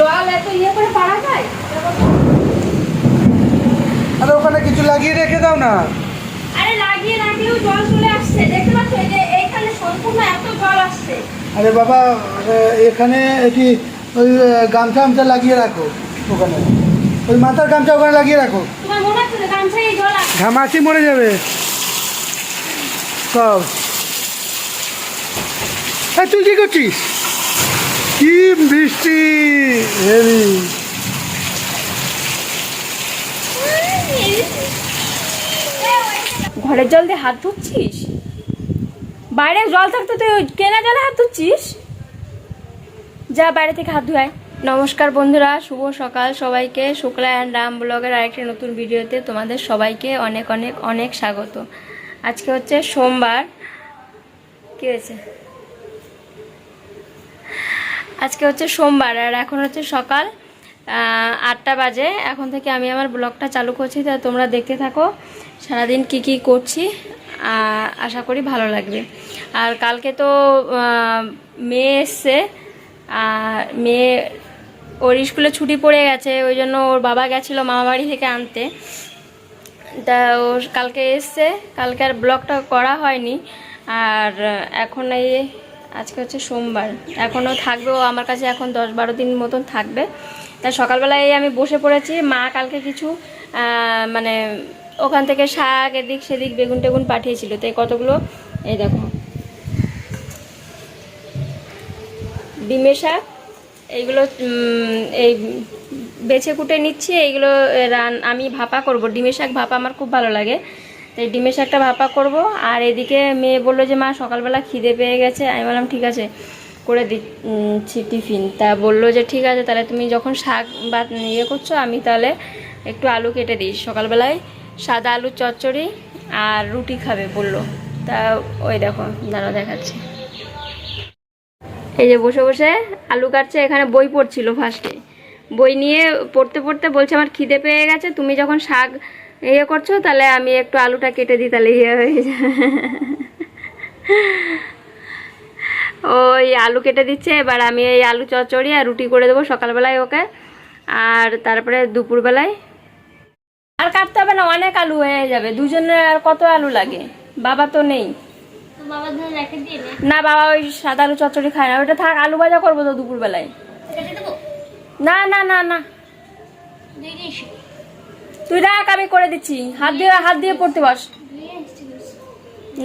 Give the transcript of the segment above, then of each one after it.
জল এত ইয়ে করে পারা যায়? আরে ওখানে কিছু লাগিয়ে রেখে দাও না। আরে লাগিয়ে রাখলেও জল চলে আসছে। দেখতে পাচ্ছ এই যে এইখানে সম্পূর্ণ এত জল আসছে। আরে বাবা এখানে কি ওই গামছা গামছা লাগিয়ে রাখো ওখানে। ওই মাথার গামছা ওখানে লাগিয়ে রাখো। তোমার মনে হচ্ছে যে এই জল ঘামাচি মরে যাবে। সব এই তুই কি করছিস? কি বৃষ্টি হেবি ঘরের জল দিয়ে হাত ধুচ্ছিস? বাইরে জল থাকতে তুই কেনা জলে হাত ধুচ্ছিস? যা বাইরে থেকে হাত ধুয়ায় নমস্কার বন্ধুরা শুভ সকাল সবাইকে। শুক্লা অ্যান্ড রাম ব্লগের আরেকটি নতুন ভিডিওতে তোমাদের সবাইকে অনেক অনেক অনেক স্বাগত। আজকে হচ্ছে সোমবার। কি হয়েছে? আজকে হচ্ছে সোমবার আর এখন হচ্ছে সকাল আটটা বাজে। এখন থেকে আমি আমার ব্লগটা চালু করছি, তা তোমরা দেখতে থাকো। সারাদিন কি কি করছি আশা করি ভালো লাগবে। আর কালকে তো মেয়ে এসছে, আর মেয়ে ওর স্কুলে ছুটি পড়ে গেছে, ওই জন্য ওর বাবা গেছিল মামাবাড়ি থেকে আনতে। তা ও কালকে এসছে, কালকে আর ব্লগটা করা হয়নি। আর এখন এই আজকে হচ্ছে সোমবার। এখনও থাকবে, ও আমার কাছে এখন দশ বারো দিন মতন থাকবে। তাই সকালবেলায় আমি বসে পড়েছি, মা কালকে কিছু মানে ওখান থেকে শাক এদিক সেদিক বেগুন টেগুন পাঠিয়েছিল। তাই কতগুলো? এই দেখো। ডিমের শাক, এইগুলো এই বেছে কুটে নিচ্ছি, এইগুলো রান, আমি ভাপা করব। ডিমের শাক ভাপা আমার খুব ভালো লাগে। তাই ডিমের শাকটা ভাপা করব। আর এদিকে মেয়ে বলল যে, মা, সকালবেলা খিদে পেয়ে গেছে। আমি বললাম, ঠিক আছে, করে দিচ্ছি টিফিন। তা বলল যে, ঠিক আছে, তাহলে তুমি যখন শাক বা ইয়ে করছ, আমি তাহলে একটু আলু কেটে দিই। সকালবেলায় সাদা আলু চচ্চড়ি আর রুটি খাবে বলল। তা ওই দেখো দাঁড়া দেখাচ্ছি। এই যে বসে বসে আলু কাটছে, এখানে বই পড়ছিল ফার্স্টে। বই নিয়ে পড়তে পড়তে বলছে, আমার খিদে পেয়ে গেছে, তুমি যখন শাক ইয়ে করছ তাহলে আমি একটু আলুটা কেটে দিই তাহলে ইয়ে হয়ে যায়। ওই আলু কেটে দিচ্ছে এবার আমি এই আলু চচ্চড়ি আর রুটি করে দেবো সকালবেলায় ওকে আর তারপরে দুপুরবেলায়। আর কাটতে হবে না অনেক আলু হয়ে যাবে দুজনের আর কত আলু লাগে? বাবা তো নেই। নে? বাবা ওই সাদা আলু চচ্চড়ি খায় না ওইটা থাক আলু ভাজা করব তো দুপুরবেলায়। না না না না। তুই রাখ, আমি করে দিচ্ছি। হাত দিয়ে হাত দিয়ে পড়তে বস।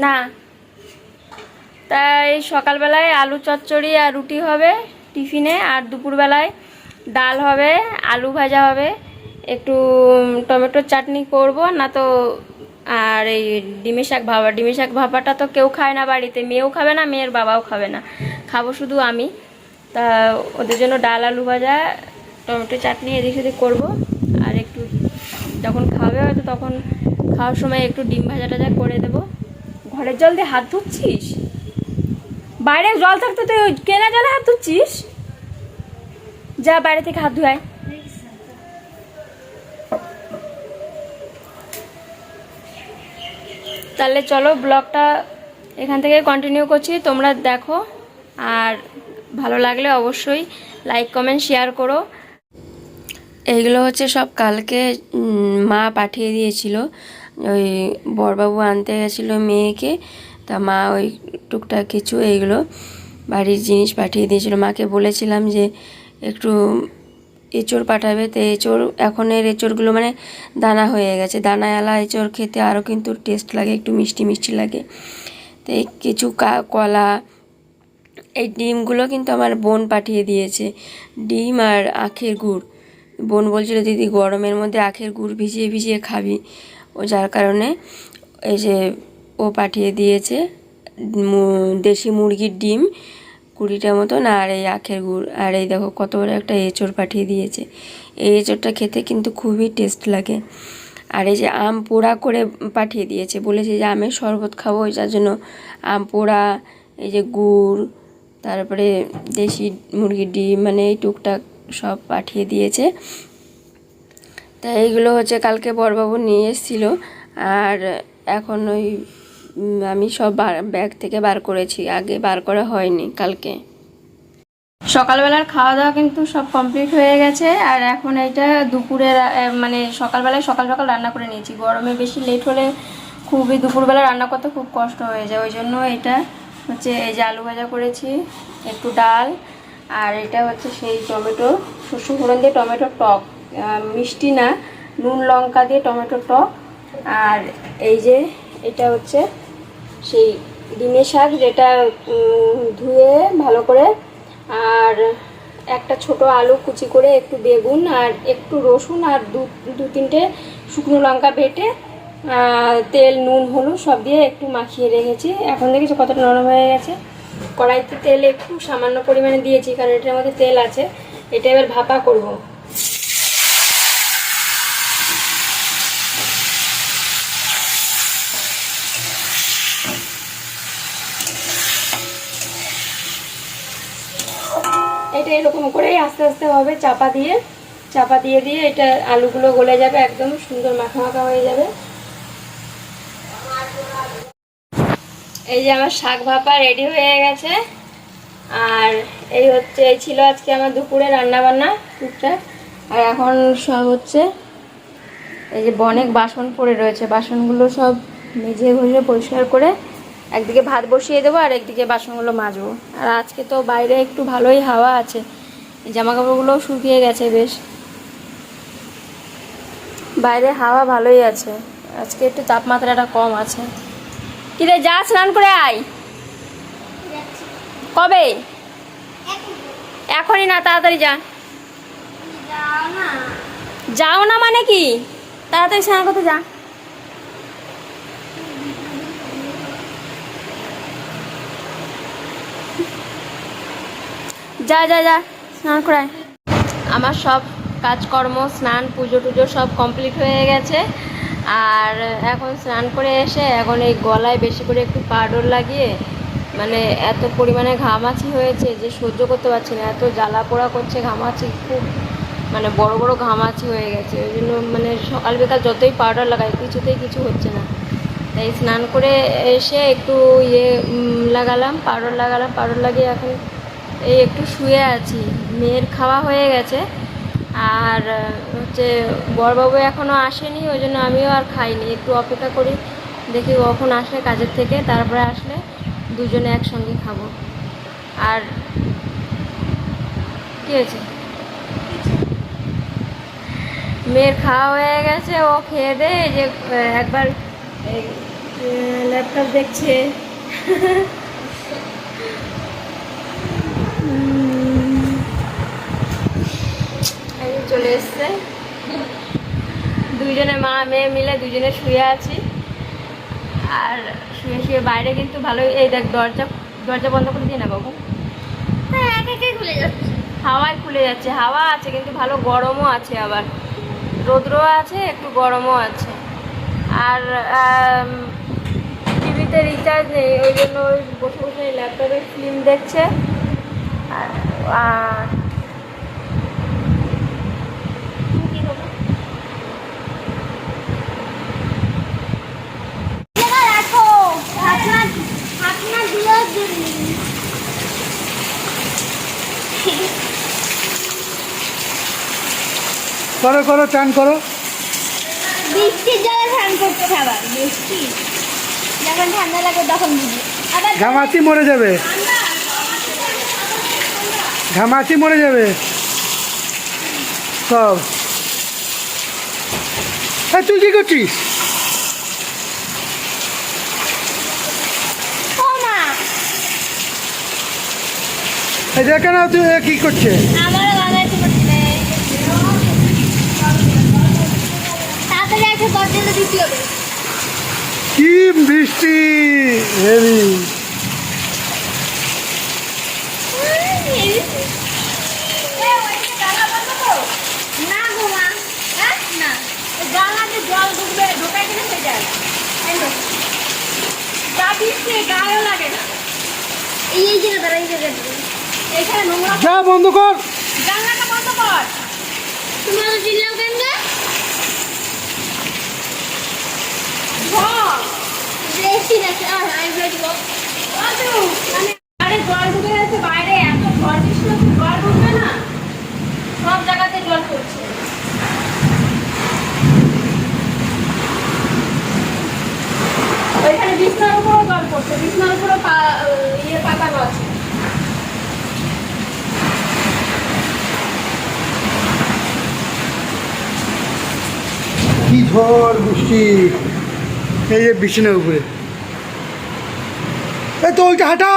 না। তাই সকালবেলায় আলু চচ্চড়ি আর রুটি হবে টিফিনে, আর দুপুরবেলায় ডাল হবে, আলু ভাজা হবে। একটু টমেটোর চাটনি করব, না তো, আর এই ডিমের শাক ভাপা, ডিমের শাক ভাপাটা তো কেউ খায় না বাড়িতে, মেয়েও খাবে না, মেয়ের বাবাও খাবে না। খাব শুধু আমি। তা ওদের জন্য ডাল, আলু ভাজা, টমেটো চাটনি এদিক সেদিক করব। আর একটু যখন খাবে হয়তো তখন খাওয়ার সময় একটু ডিম ভাজা টাজা করে দেবো। ঘরের জল দিয়ে হাত ধুচ্ছিস? বাইরে জল থাকতে তুই কেনা জলে হাত ধুচ্ছিস? যা বাইরে থেকে হাত ধুয়ায় তাহলে চলো ব্লগটা এখান থেকে কন্টিনিউ করছি। তোমরা দেখো। আর ভালো লাগলে অবশ্যই লাইক কমেন্ট শেয়ার করো। এইগুলো হচ্ছে সব কালকে মা পাঠিয়ে দিয়েছিল। ওই বরবাবু আনতে গেছিল মেয়েকে, তা মা ওই টুকটাক কিছু এইগুলো বাড়ির জিনিস পাঠিয়ে দিয়েছিল। মাকে বলেছিলাম যে একটু এঁচড় পাঠাবে, তো এঁচড়, এখন এর এঁচড়গুলো মানে দানা হয়ে গেছে। দানা, এলা, এঁচড় খেতে আরও কিন্তু টেস্ট লাগে, একটু মিষ্টি মিষ্টি লাগে। তো এই কিছু কলা, এই ডিমগুলো কিন্তু আমার বোন পাঠিয়ে দিয়েছে। ডিম আর আখের গুড়। বোন বলছিল, দিদি, গরমের মধ্যে আখের গুড় ভিজিয়ে ভিজিয়ে খাবি। ও যার কারণে এই যে ও পাঠিয়ে দিয়েছে দেশি মুরগির ডিম কুড়িটা মতন আর এই আখের গুড়। আর এই দেখো কত বড় একটা এঁচড় পাঠিয়ে দিয়েছে। এই এঁচড়টা খেতে কিন্তু খুবই টেস্ট লাগে। আর এই যে আম পোড়া করে পাঠিয়ে দিয়েছে। বলেছে যে আমের শরবত খাব যার জন্য আম পোড়া, এই যে গুড়, তারপরে দেশি মুরগির ডিম মানে এই টুকটাক সব পাঠিয়ে দিয়েছে। তা এইগুলো হচ্ছে কালকে বড়বাবু নিয়ে এসেছিল। আর এখন ওই আমি সব ব্যাগ থেকে বার করেছি। আগে বার করা হয়নি কালকে। সকালবেলার খাওয়া দাওয়া কিন্তু সব কমপ্লিট হয়ে গেছে। আর এখন এইটা দুপুরের আহ, মানে সকালবেলায় সকাল সকাল রান্না করে নিয়েছি। গরমে বেশি লেট হলে খুবই দুপুরবেলা রান্না করতে খুব কষ্ট হয়ে যায়। ওই জন্য এটা হচ্ছে এই যে আলু ভাজা করেছি একটু ডাল আর এটা হচ্ছে সেই টমেটো শস্য ফোড়ন দিয়ে টমেটোর টক মিষ্টি না, নুন লঙ্কা দিয়ে টমেটোর টক। আর এই যে এটা হচ্ছে সেই ডিমের শাক যেটা ধুয়ে ভালো করে আর একটা ছোট আলু কুচি করে একটু বেগুন আর একটু রসুন আর দু দু তিনটে শুকনো লঙ্কা বেটে তেল, নুন, হলুদ সব দিয়ে একটু মাখিয়ে রেখেছি। এখন দেখেছি কতটা নরম হয়ে গেছে? কড়াইতে তেল একটু সামান্য পরিমাণে দিয়েছি, কারণ এটার মধ্যে তেল আছে। এটা এবার ভাপা করব। এটা এরকম করেই আস্তে আস্তে হবে, চাপা দিয়ে। চাপা দিয়ে দিয়ে এটা আলুগুলো গলে যাবে, একদম সুন্দর মাখা মাখা হয়ে যাবে। এই যে আমার শাক ভাপা রেডি হয়ে গেছে। আর এই হচ্ছে, এই ছিল আজকে আমার দুপুরে রান্না বান্না টুকটাক। আর এখন সব হচ্ছে, এই যে অনেক বাসন পড়ে রয়েছে। বাসনগুলো সব মেজে ঘষে পরিষ্কার করে একদিকে ভাত বসিয়ে দেবো আর একদিকে বাসনগুলো মাজবো। আর আজকে তো বাইরে একটু ভালোই হাওয়া আছে। জামা কাপড়গুলোও শুকিয়ে গেছে বেশ। বাইরে হাওয়া ভালোই আছে। আজকে একটু তাপমাত্রাটা কম আছে। কিরে, যা, স্নান করে আয়। কবে? এখনই না, তাড়াতাড়ি যা। যাও না মানে কি? তাড়াতাড়ি স্নান করতে যা। যা যা যা, স্নান করায় আমার সব কাজকর্ম, স্নান, পুজো টুজো সব কমপ্লিট হয়ে গেছে। আর এখন স্নান করে এসে এখন এই গলায় বেশি করে একটু পাউডার লাগিয়ে মানে এত পরিমাণে ঘামাচি হয়েছে যে সহ্য করতে পারছি না। এত জ্বালা পোড়া করছে, ঘামাচি খুব মানে বড় বড় ঘামাচি হয়ে গেছে। ওই জন্য মানে সকাল বিকাল যতই পাউডার লাগাই, কিছুতেই কিছু হচ্ছে না। তাই স্নান করে এসে একটু ইয়ে লাগালাম পাউডার লাগালাম পাউডার লাগিয়ে এখন এই একটু শুয়ে আছি। মেয়ের খাওয়া হয়ে গেছে। আর হচ্ছে বরবাবু এখনও আসেনি, ওই জন্য আমিও আর খাইনি। একটু অপেক্ষা করি, দেখি কখন আসে কাজের থেকে, তারপরে আসলে দুজনে একসঙ্গে খাব। আর কী হয়েছে? মেয়ের খাওয়া হয়ে গেছে, ও খেয়ে দে যে একবার ল্যাপটপ দেখছে উম, এই যে চলে এসছে। দুইজনে মা মেয়ে মিলে দুজনে শুয়ে আছি। আর শুয়ে শুয়ে বাইরে কিন্তু ভালোই এই দেখ দরজা দরজা বন্ধ করে দিই না বাবু? হ্যাঁ এক খুলে যাচ্ছে। হাওয়ায় খুলে যাচ্ছে হাওয়া আছে কিন্তু ভালো গরমও আছে আবার। রৌদ্রও আছে একটু গরমও আছে। আর টিভিতে রিচার্জ নেই ওই জন্য ওই বসে বসে ল্যাপটপে ফিল্ম দেখছে। আর আর কি করব জায়গা রাখো ঢাকনা ঢাকনা দিয়েও দিন করো করো চান করো। বৃষ্টির জলে স্নান করতে খাবার বৃষ্টি। যখন ঠান্ডা লাগে তখন বুঝি। আবার ঘামাচি মরে যাবে। ঘামাচি মরে যাবে। সব। এই, তুই কি করছিস? এই দেখে না তুই কি করছে। আমারও বানাইতে পারছে তাড়াতাড়ি একটা দরজাটা দিতে হবে কি বৃষ্টি হেভি না গো মা হ্যাঁ? না জানলাতে জল ঢুকবে ঢোকাই কিনে হয়ে যায় এই নে। যা বৃষ্টি গায়েও লাগে না এই এই জায়গা দাঁড়া এই জায়গা এখানে নোংরা যা বন্ধ কর। জানলাটা বন্ধ কর। তুমি চিল্লাও কেন? ওইখানে বিছনার উপরও জল পড়ছে বিছনার উপরও ইয়ে পাতা গছ কি ঝড় বৃষ্টি? এই যে বিছানার উপরে। এই তো ওইটা হাঁটা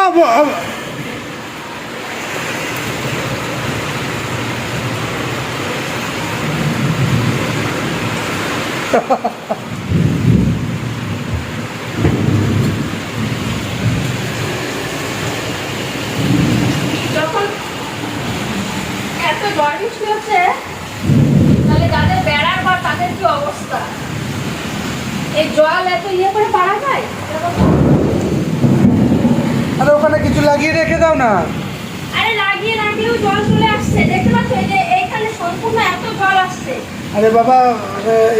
যখন এত ঝড় বৃষ্টি হচ্ছে তাহলে যাদের বেড়ার ঘর তাদের কি অবস্থা এই জল এত ইয়ে করে পারা যায়? আরে ওখানে কিছু লাগিয়ে রেখে দাও না। আরে লাগিয়ে লাগিয়েও জল চলে আসছে। দেখতে পাচ্ছ এই যে এইখানে সম্পূর্ণ এত জল আসছে। আরে বাবা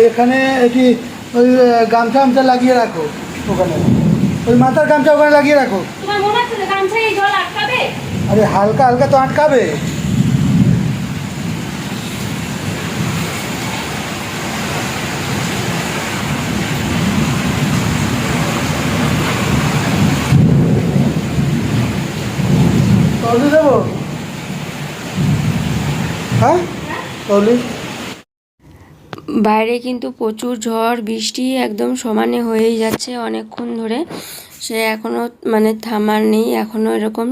এখানে এটি ওই গামছা গামছা লাগিয়ে রাখো ওখানে। ওই মাথার গামছা ওখানে লাগিয়ে রাখো। তোমার মনে হচ্ছে যে গামছায় এই জল আটকাবে? আরে হালকা হালকা তো আটকাবে। হ্যাঁ? বাইরে কিন্তু প্রচুর ঝড়, বৃষ্টি একদম সমানে হয়েই যাচ্ছে অনেকক্ষণ ধরে। সে এখনও মানে থামার নেই এখনও এরকম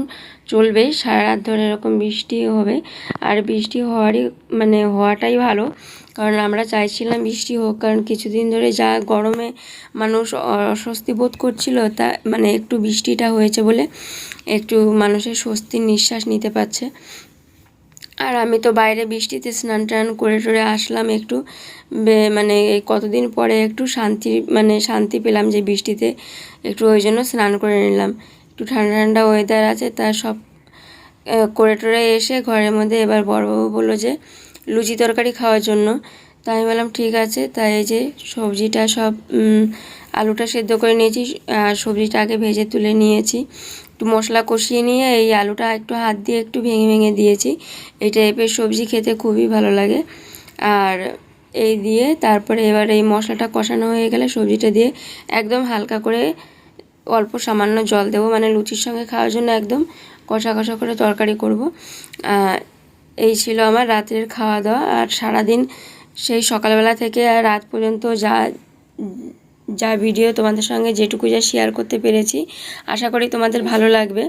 চলবে, সারা রাত ধরে এরকম বৃষ্টি হবে। আর বৃষ্টি হওয়ারই মানে হওয়াটাই ভালো। কারণ আমরা চাইছিলাম বৃষ্টি হোক, কারণ কিছুদিন ধরে যা গরমে মানুষ অস্বস্তি বোধ করছিল, তা মানে একটু বৃষ্টিটা হয়েছে বলে একটু মানুষের স্বস্তির নিঃশ্বাস নিতে পারছে। আর আমি তো বাইরে বৃষ্টিতে স্নান টান করে টরে আসলাম একটু মানে কতদিন পরে একটু শান্তি মানে শান্তি পেলাম যে বৃষ্টিতে একটু ওই জন্য স্নান করে নিলাম। একটু ঠান্ডা ঠান্ডা ওয়েদার আছে তার সব করে টরে এসে ঘরের মধ্যে এবার বড়বাবু বলল যে লুচি তরকারি খাওয়ার জন্য। তাই আমি বললাম, ঠিক আছে। তাই এই যে সবজিটা সব আলুটা সেদ্ধ করে নিয়েছি, আর সবজিটা আগে ভেজে তুলে নিয়েছি। একটু মশলা কষিয়ে নিয়ে এই আলুটা একটু হাত দিয়ে একটু ভেঙে ভেঙে দিয়েছি। এই টাইপের সবজি খেতে খুবই ভালো লাগে। আর এই দিয়ে তারপরে এবার এই মশলাটা কষানো হয়ে গেলে সবজিটা দিয়ে একদম হালকা করে অল্প সামান্য জল দেবো। মানে লুচির সঙ্গে খাওয়ার জন্য একদম কষা কষা করে তরকারি করব। এই ছিল আমার রাতের খাওয়া দাওয়া আর সারাদিন সেই সকালবেলা থেকে আর রাত পর্যন্ত যা যা ভিডিও তোমাদের সঙ্গে যেটুকু যা শেয়ার করতে পেরেছি, আশা করি তোমাদের ভালো লাগবে।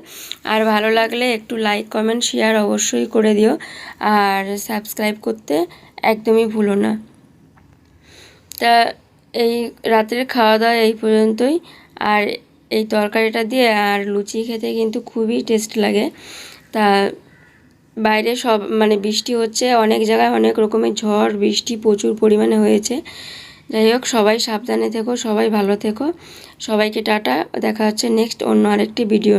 আর ভালো লাগলে একটু লাইক কমেন্ট শেয়ার অবশ্যই করে দিও। আর সাবস্ক্রাইব করতে একদমই ভুলো না। তা এই রাতের খাওয়া দাওয়া এই পর্যন্তই। আর এই তরকারিটা দিয়ে আর লুচি খেতে কিন্তু খুবই টেস্ট লাগে। তা বাইরে সব মানে বৃষ্টি হচ্ছে, অনেক জায়গায় অনেক রকমের ঝড়, বৃষ্টি প্রচুর পরিমাণে হয়েছে। যাই হোক, সবাই সাবধানে থেকো, সবাই ভালো থেকো। সবাইকে টাটা, দেখা হচ্ছে নেক্সট অন্য আরেকটি ভিডিও